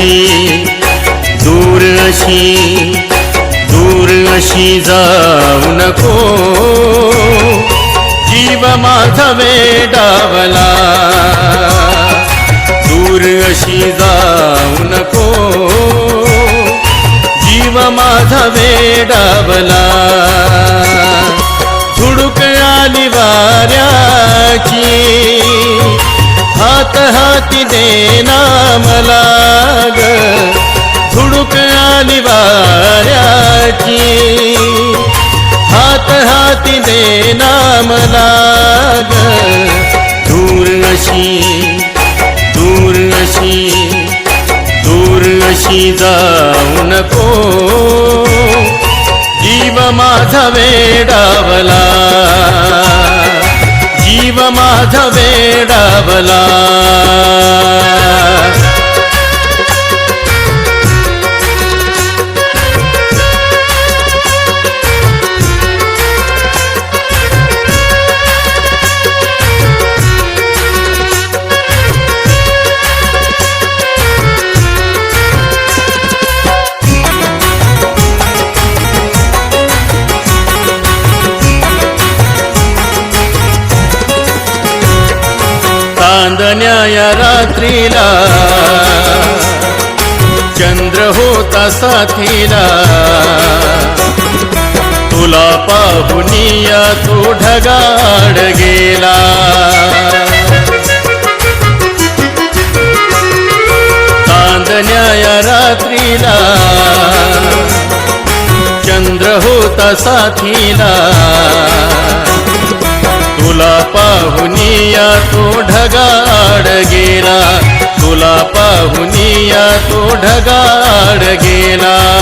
अशी दूर अशी दूर अशी जाऊ नको. जीव माझा वेडावला दूर अशी जाऊ नको. जीव माझा वेडावला धुडुक आली वाऱ्याची. हाती देना मला ग धुडुक आली वाऱ्याची. हात हाती देना मला ग दूर अशी दूर अशी दूर अशी जाऊ नको. जीव माझा वेडावला जीव माझा वेडावला. चांदण्या या रात्रीला. चंद्र होता साथीला. तुला पाहुनिया तो ढगाड गेला. चांदण्या या रात्रीला. चंद्र होता साथीला. तुला पाहुनिया तो ढगाड गेला. तुला पाहुनिया तो ढगाड गेला.